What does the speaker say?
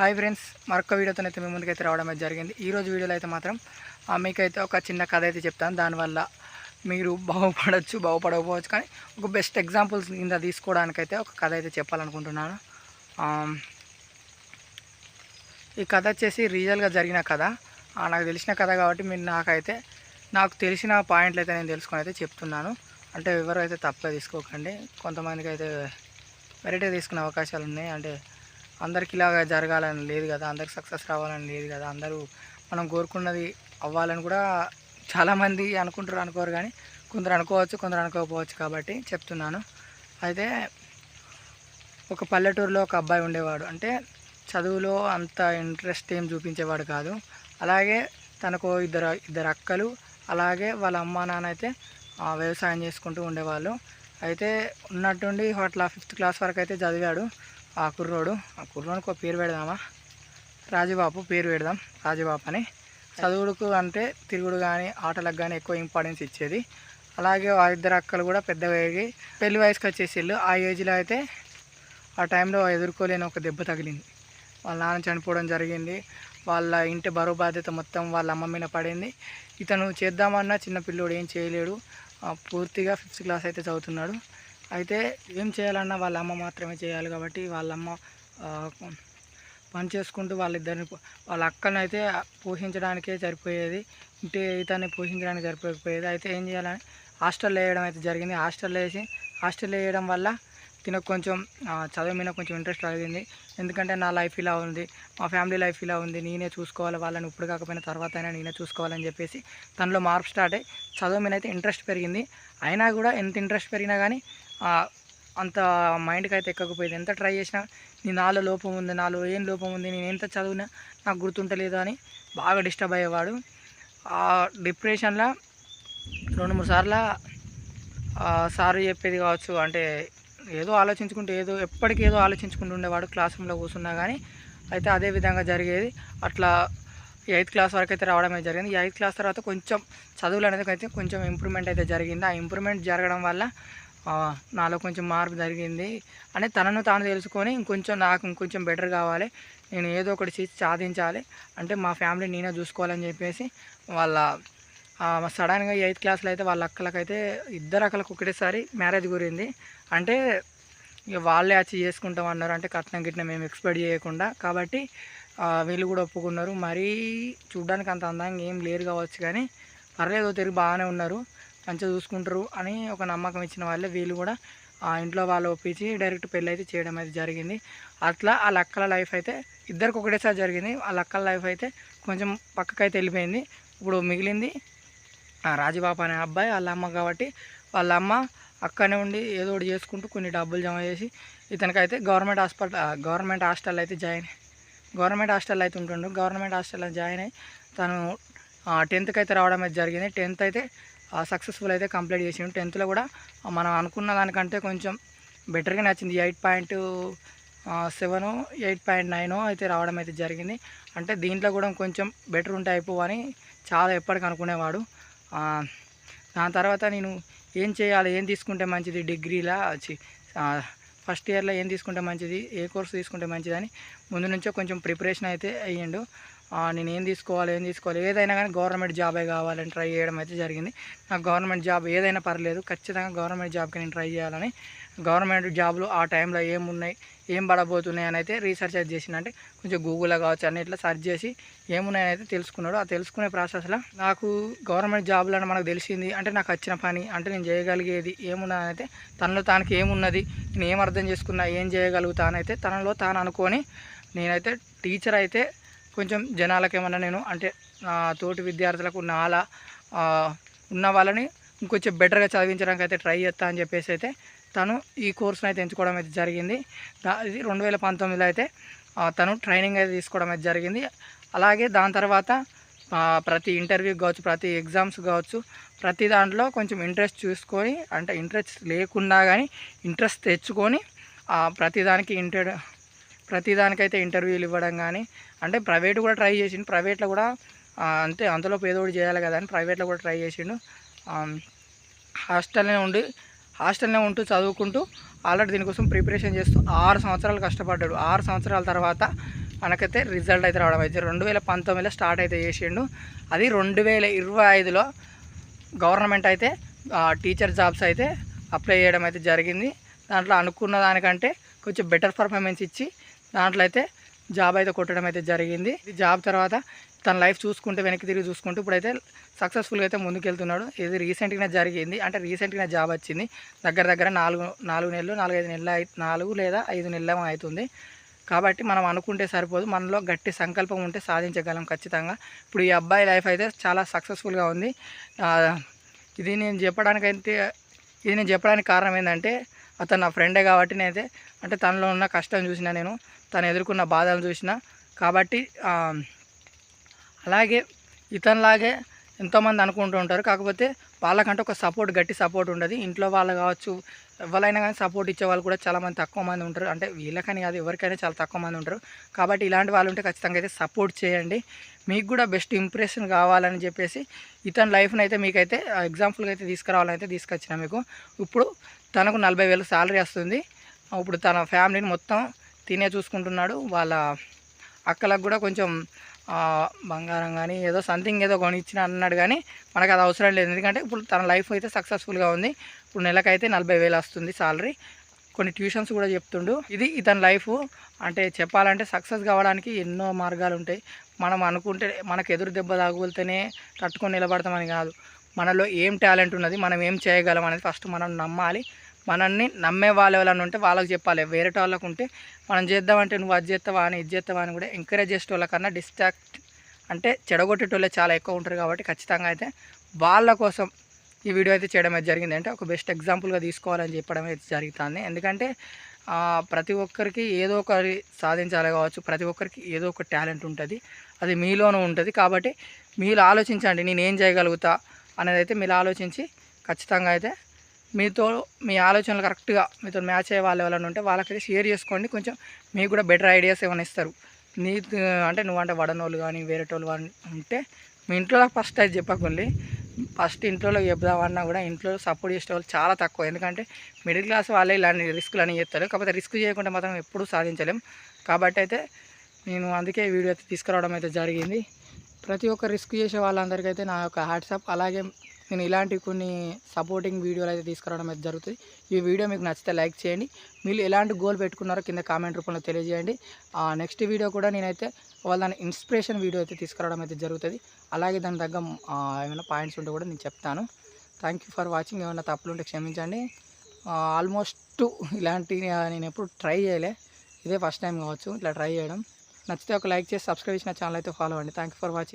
Hi friends మరొక వీడియోతో అయితే మీ ముందుకైతే రావడం అయితే జరిగింది. ఈరోజు వీడియోలో అయితే మాత్రం మీకైతే ఒక చిన్న కథ అయితే చెప్తాను. దానివల్ల మీరు బాగుపడవచ్చు బాగుపడకపోవచ్చు. కానీ ఒక బెస్ట్ ఎగ్జాంపుల్స్ కింద తీసుకోవడానికైతే ఒక కథ అయితే చెప్పాలనుకుంటున్నాను. ఈ కథ వచ్చేసి రియల్గా జరిగిన కథ. నాకు తెలిసిన కథ కాబట్టి మీరు నాకైతే నాకు తెలిసిన పాయింట్లు అయితే నేను తెలుసుకొని అయితే చెప్తున్నాను. అంటే ఎవరు అయితే తప్పుగా తీసుకోకండి. కొంతమందికి అయితే వెరైటీ తీసుకునే అవకాశాలు ఉన్నాయి. అంటే అందరికి ఇలాగా జరగాలని లేదు కదా అందరికి సక్సెస్ రావాలని లేదు కదా అందరూ మనం కోరుకున్నది అవ్వాలని కూడా చాలామంది అనుకుంటారు అనుకోరు కానీ కొందరు అనుకోవచ్చు కొందరు అనుకోకపోవచ్చు కాబట్టి చెప్తున్నాను. అయితే ఒక పల్లెటూరులో ఒక అబ్బాయి ఉండేవాడు. అంటే చదువులో అంత ఇంట్రెస్ట్ ఏం చూపించేవాడు కాదు. అలాగే తనకు ఇద్దరు ఇద్దరు అక్కలు అలాగే వాళ్ళ అమ్మ నాన్న అయితే వ్యవసాయం చేసుకుంటూ ఉండేవాళ్ళు. అయితే ఉన్నట్టుండి అట్లా ఫిఫ్త్ క్లాస్ వరకు అయితే చదివాడు. ఆ కుర్రోడు ఆ కుర్రోనికి ఒక పేరు పెడదామా? రాజుబాబు పేరు పెడదాం రాజుబాబు అని. చదువుడుకు అంటే తిరుగుడు కానీ ఆటలకు కానీ ఎక్కువ ఇంపార్టెన్స్ ఇచ్చేది. అలాగే ఆ ఇద్దరు అక్కలు కూడా పెద్దగా ఎదిగి పెళ్ళి వయసుకి వచ్చేసిళ్ళు. ఆ ఏజ్లో అయితే ఆ టైంలో ఎదుర్కోలేని ఒక దెబ్బ తగిలింది. వాళ్ళ నాన్న చనిపోవడం జరిగింది. వాళ్ళ ఇంటి బరువు బాధ్యత మొత్తం వాళ్ళ అమ్మ మీద పడింది. ఇతను చేద్దామన్నా చిన్న పిల్లోడు ఏం చేయలేడు. పూర్తిగా ఫిఫ్త్ క్లాస్ అయితే చదువుతున్నాడు. అయితే ఏం చేయాలన్నా వాళ్ళ అమ్మ మాత్రమే చేయాలి కాబట్టి వాళ్ళమ్మ పని చేసుకుంటూ వాళ్ళిద్దరిని వాళ్ళ అక్కనైతే అయితే పోషించడానికే సరిపోయేది ఇంటి ఇతన్ని పోషించడానికి సరిపోకపోయేది. అయితే ఏం చేయాలని హాస్టల్లో వేయడం అయితే జరిగింది. హాస్టల్లో వేసి హాస్టల్లో వేయడం వల్ల తినకు కొంచెం చదువు మీద కొంచెం ఇంట్రెస్ట్ కలిగింది. ఎందుకంటే నా లైఫ్ ఇలా ఉంది మా ఫ్యామిలీ లైఫ్ ఇలా ఉంది నేనే చూసుకోవాలి వాళ్ళని ఇప్పుడు కాకపోయినా తర్వాత అయినా నేనే చూసుకోవాలని చెప్పేసి తనలో మార్పు స్టార్ట్ అయ్యి చదువు మీద అయితే ఇంట్రెస్ట్ పెరిగింది. అయినా కూడా ఎంత ఇంట్రెస్ట్ పెరిగినా కానీ అంత మైండ్కి అయితే ఎక్కకపోయేది. ఎంత ట్రై చేసినా నీ నాలో లోపం ఉంది నాలో ఏం లోపం ఉంది నేను ఎంత చదివినా నాకు గుర్తుంటలేదు అని బాగా డిస్టర్బ్ అయ్యేవాడు. ఆ డిప్రెషన్లో రెండు మూడు సార్లు సార్ చెప్పేది కావచ్చు అంటే ఏదో ఆలోచించుకుంటూ ఏదో ఎప్పటికీ ఏదో ఆలోచించుకుంటూ ఉండేవాడు క్లాస్ రూమ్లో కూర్చున్నా కానీ అయితే అదే విధంగా జరిగేది. అట్లా ఎయిత్ క్లాస్ వరకు అయితే రావడమే జరిగింది. ఎయిత్ క్లాస్ తర్వాత కొంచెం చదువులు అనేది అయితే కొంచెం ఇంప్రూవ్మెంట్ అయితే జరిగింది. ఆ ఇంప్రూవ్మెంట్ జరగడం వల్ల నాలో కొంచెం మార్పు జరిగింది. అని తనను తాను తెలుసుకొని ఇంకొంచెం నాకు ఇంకొంచెం బెటర్ కావాలి. నేను ఏదో ఒకటి చేసి సాధించాలి. అంటే మా ఫ్యామిలీ నేనే చూసుకోవాలని చెప్పేసి వాళ్ళ సడన్గా ఎయిత్ క్లాస్లో అయితే వాళ్ళ అక్కలకైతే ఇద్దరు అక్కలకు ఒకటేసారి మ్యారేజ్ గురింది. అంటే ఇక వాళ్ళే వచ్చి చేసుకుంటాం అన్నారు. అంటే కట్నం గిట్నం మేము ఎక్స్పెక్ట్ చేయకుండా. కాబట్టి వీళ్ళు కూడా ఒప్పుకున్నారు. మరీ చూడడానికి అంత అందంగా ఏం లేరు కావచ్చు కానీ పర్లేదు తిరిగి బాగానే ఉన్నారు. మంచిగా చూసుకుంటారు అని ఒక నమ్మకం ఇచ్చిన వాళ్ళే. వీళ్ళు కూడా ఆ ఇంట్లో వాళ్ళు ఒప్పించి డైరెక్ట్ పెళ్ళి అయితే చేయడం అయితే జరిగింది. అట్లా వాళ్ళ అక్కల లైఫ్ అయితే ఇద్దరికి ఒకటేసారి జరిగింది. వాళ్ళ అక్కల లైఫ్ అయితే కొంచెం పక్కకైతే వెళ్ళిపోయింది. ఇప్పుడు మిగిలింది ఆ రాజబాబు అనే అబ్బాయి వాళ్ళ అమ్మ కాబట్టి వాళ్ళ అమ్మ అక్కనే ఉండి ఏదో ఒకటి చేసుకుంటూ కొన్ని డబ్బులు జమ చేసి ఇతనికైతే గవర్నమెంట్ హాస్పిటల్ గవర్నమెంట్ హాస్టల్ అయితే జాయిన్ గవర్నమెంట్ హాస్టల్ అయితే ఉంటుండు. గవర్నమెంట్ హాస్టల్లో జాయిన్ అయ్యి తను టెన్త్కి అయితే రావడం అయితే జరిగింది. టెన్త్ అయితే సక్సెస్ఫుల్ అయితే కంప్లీట్ చేసిండు. టెన్త్లో కూడా మనం అనుకున్న దానికంటే కొంచెం బెటర్గా నచ్చింది. Eight point seven eight point nine అయితే రావడం అయితే జరిగింది. అంటే దీంట్లో కూడా కొంచెం బెటర్ ఉంటే అయిపోవని చాలా ఎప్పటికి అనుకునేవాడు. దాని తర్వాత నేను ఏం చేయాలి ఏం తీసుకుంటే మంచిది డిగ్రీలా చి ఫస్ట్ ఇయర్లో ఏం తీసుకుంటే మంచిది ఏ కోర్సు తీసుకుంటే మంచిది అని ముందు నుంచో కొంచెం ప్రిపరేషన్ అయితే అయ్యిండు. నేను ఏం తీసుకోవాలి ఏం తీసుకోవాలి ఏదైనా కానీ గవర్నమెంట్ జాబే కావాలని ట్రై చేయడం అయితే జరిగింది. నాకు గవర్నమెంట్ జాబ్ ఏదైనా పర్లేదు ఖచ్చితంగా గవర్నమెంట్ జాబ్కి నేను ట్రై చేయాలని. గవర్నమెంట్ జాబ్లు ఆ టైంలో ఏమున్నాయి ఏం పడబోతున్నాయి అని అయితే రీసెర్చ్ అయితే చేసిన అంటే కొంచెం గూగుల్లో కావచ్చు అన్నిట్లో సెర్చ్ చేసి ఏమున్నాయని అయితే తెలుసుకున్నాడు. ఆ తెలుసుకునే ప్రాసెస్లో నాకు గవర్నమెంట్ జాబ్లు అని మనకు తెలిసింది అంటే నాకు వచ్చిన పని అంటే నేను చేయగలిగేది ఏమున్నదని తనలో తానికి ఏమున్నది నేను ఏం అర్థం చేసుకున్నా ఏం చేయగలుగుతానైతే తనలో తాను అనుకొని నేనైతే టీచర్ అయితే కొంచెం జనాలకు ఏమన్నా నేను అంటే నా తోటి విద్యార్థులకు నాలా ఉన్న వాళ్ళని ఇంకొంచెం బెటర్గా చదివించడానికి అయితే ట్రై చేస్తా అని చెప్పేసి అయితే తను ఈ కోర్సును అయితే ఎంచుకోవడం అయితే జరిగింది. దా ఇది రెండు వేల పంతొమ్మిదిలో అయితే తను ట్రైనింగ్ అయితే తీసుకోవడం అయితే జరిగింది. అలాగే దాని తర్వాత ప్రతి ఇంటర్వ్యూ కావచ్చు ప్రతి ఎగ్జామ్స్ కావచ్చు ప్రతి దాంట్లో కొంచెం ఇంట్రెస్ట్ చూసుకొని అంటే ఇంట్రెస్ట్ లేకుండా కానీ ఇంట్రెస్ట్ తెచ్చుకొని ప్రతిదానికి ఇంటర్ ప్రతి దానికైతే ఇంటర్వ్యూలు ఇవ్వడం కానీ అంటే ప్రైవేట్ కూడా ట్రై చేసిండు. ప్రైవేట్లో కూడా అంతే అంతలో పేదోడు చేయాలి కదా అని ప్రైవేట్లో కూడా ట్రై చేసిండు. హాస్టల్నే ఉండి హాస్టల్నే ఉంటూ చదువుకుంటూ ఆల్రెడీ దీనికోసం ప్రిపరేషన్ చేస్తూ ఆరు సంవత్సరాలు కష్టపడ్డాడు. ఆరు సంవత్సరాల తర్వాత మనకైతే రిజల్ట్ అయితే రావడం అయితే రెండు వేల పంతొమ్మిదిలో స్టార్ట్ అయితే చేసిండు. అది రెండు వేల ఇరవై ఐదులో గవర్నమెంట్ అయితే టీచర్ జాబ్స్ అయితే అప్లై చేయడం అయితే జరిగింది. దాంట్లో అనుకున్న దానికంటే కొంచెం బెటర్ పర్ఫార్మెన్స్ ఇచ్చి దాంట్లో అయితే జాబ్ అయితే కొట్టడం అయితే జరిగింది. ఈ జాబ్ తర్వాత తన లైఫ్ చూసుకుంటే వెనక్కి తిరిగి చూసుకుంటూ ఇప్పుడైతే సక్సెస్ఫుల్గా అయితే ముందుకెళ్తున్నాడు. ఇది రీసెంట్గా జరిగింది. అంటే రీసెంట్గా జాబ్ వచ్చింది. దగ్గర దగ్గర నాలుగు నాలుగు నెలలు నాలుగైదు నెలలు నాలుగు లేదా ఐదు నెలలు అవుతుంది. కాబట్టి మనం అనుకుంటే సరిపోదు. మనలో గట్టి సంకల్పం ఉంటే సాధించగలం ఖచ్చితంగా. ఇప్పుడు ఈ అబ్బాయి లైఫ్ అయితే చాలా సక్సెస్ఫుల్గా ఉంది. ఇది నేను చెప్పడానికైతే ఇది నేను చెప్పడానికి కారణం ఏంటంటే అతను నా ఫ్రెండే కాబట్టి నేనైతే అంటే తనలో ఉన్న కష్టం చూసిన నేను తను ఎదుర్కొన్న బాధలు చూసిన. కాబట్టి అలాగే ఇతనిలాగే ఎంతోమంది అనుకుంటూ ఉంటారు. కాకపోతే వాళ్ళకంటే ఒక సపోర్ట్ గట్టి సపోర్ట్ ఉండదు. ఇంట్లో వాళ్ళు కావచ్చు ఎవరైనా కానీ సపోర్ట్ ఇచ్చే వాళ్ళు కూడా చాలామంది తక్కువ మంది ఉంటారు. అంటే వీళ్ళకని కాదు ఎవరికైనా చాలా తక్కువ మంది ఉంటారు. కాబట్టి ఇలాంటి వాళ్ళు ఉంటే ఖచ్చితంగా అయితే సపోర్ట్ చేయండి. మీకు కూడా బెస్ట్ ఇంప్రెషన్ కావాలని చెప్పేసి ఇతని లైఫ్ని అయితే మీకైతే ఎగ్జాంపుల్గా అయితే తీసుకురావాలని అయితే తీసుకొచ్చిన మీకు. ఇప్పుడు తనకు నలభై వేలు శాలరీ వస్తుంది. ఇప్పుడు తన ఫ్యామిలీని మొత్తం తినే చూసుకుంటున్నాడు. వాళ్ళ అక్కలకు కూడా కొంచెం బంగారం కానీ ఏదో సంథింగ్ ఏదో కొనిచ్చిన అన్నాడు కానీ మనకు అది అవసరం లేదు. ఎందుకంటే ఇప్పుడు తన లైఫ్ అయితే సక్సెస్ఫుల్గా ఉంది. ఇప్పుడు నెలకైతే నలభై వేలు వస్తుంది సాలరీ. కొన్ని ట్యూషన్స్ కూడా చెప్తుండు. ఇది ఇతని లైఫ్. అంటే చెప్పాలంటే సక్సెస్ కావడానికి ఎన్నో మార్గాలు ఉంటాయి. మనం అనుకుంటే మనకు ఎదురు దెబ్బ తాగులితేనే తట్టుకొని నిలబడతామని కాదు. మనలో ఏం టాలెంట్ ఉన్నది మనం ఏం చేయగలం అనేది ఫస్ట్ మనం నమ్మాలి. మనల్ని నమ్మే వాళ్ళు ఎవరైనా ఉంటే వాళ్ళకి చెప్పాలి. వేరే వాళ్ళకు ఉంటే మనం చేద్దామంటే నువ్వు అది చేస్తావా అని ఇది చేస్తావా అని కూడా ఎంకరేజ్ చేసే వాళ్ళకన్నా డిస్ట్రాక్ట్ అంటే చెడగొట్టేటోళ్ళే చాలా ఎక్కువ ఉంటారు కాబట్టి ఖచ్చితంగా అయితే వాళ్ళ కోసం ఈ వీడియో అయితే చేయడం అయితే జరిగింది. అంటే ఒక బెస్ట్ ఎగ్జాంపుల్గా తీసుకోవాలని చెప్పడం అయితే జరుగుతుంది. ఎందుకంటే ప్రతి ఒక్కరికి ఏదో ఒకటి సాధించాలి కావచ్చు ప్రతి ఒక్కరికి ఏదో ఒక టాలెంట్ ఉంటుంది. అది మీలోనూ ఉంటుంది కాబట్టి మీరు ఆలోచించండి నేనేం చేయగలుగుతా అనేది అయితే మీరు ఆలోచించి ఖచ్చితంగా అయితే మీతో మీ ఆలోచనలు కరెక్ట్గా మీతో మ్యాచ్ అయ్యే వాళ్ళు ఎవరైనా ఉంటే వాళ్ళకైతే షేర్ చేసుకోండి. కొంచెం మీకు కూడా బెటర్ ఐడియాస్ ఏమైనా ఇస్తారు. నీ అంటే నువ్వంటే వడనోళ్ళు కానీ వేరేటోళ్ళు కానీ ఉంటే మీ ఇంట్లో ఫస్ట్ అది చెప్పకండి. ఫస్ట్ ఇంట్లో చెప్దామన్నా కూడా ఇంట్లో సపోర్ట్ చేసే వాళ్ళు చాలా తక్కువ. ఎందుకంటే మిడిల్ క్లాస్ వాళ్ళే ఇలాంటి రిస్కులు అని చేస్తారు కాకపోతే రిస్క్ చేయకుండా మాత్రం ఎప్పుడూ సాధించలేం. కాబట్టి అయితే నేను అందుకే వీడియో అయితే తీసుకురావడం అయితే జరిగింది. ప్రతి ఒక్క రిస్క్ చేసే వాళ్ళందరికైతే నా యొక్క హ్యాట్సాప్ అలాగే నేను ఇలాంటి కొన్ని సపోర్టింగ్ వీడియోలు అయితే తీసుకురావడం అయితే జరుగుతుంది. ఈ వీడియో మీకు నచ్చితే లైక్ చేయండి. మీరు ఎలాంటి గోల్ పెట్టుకున్నారో కింద కామెంట్ రూపంలో తెలియజేయండి. నెక్స్ట్ వీడియో కూడా నేనైతే వాళ్ళ దాని ఇన్స్పిరేషన్ వీడియో అయితే తీసుకురావడం అయితే జరుగుతుంది. అలాగే దాని తగ్గ ఏమైనా పాయింట్స్ ఉంటే కూడా నేను చెప్తాను. థ్యాంక్ యూ ఫర్ వాచింగ్ ఏమైనా తప్పులు ఉంటే క్షమించండి. ఆల్మోస్ట్ ఇలాంటి నేను ఎప్పుడు ట్రై చేయలే. ఇదే ఫస్ట్ టైం కావచ్చు ఇట్లా ట్రై చేయడం. నచ్చితే ఒక లైక్ చేసి సబ్స్క్రైబ్ చేసిన ఛానల్ అయితే ఫాలో అవ్వండి. Thank you for watching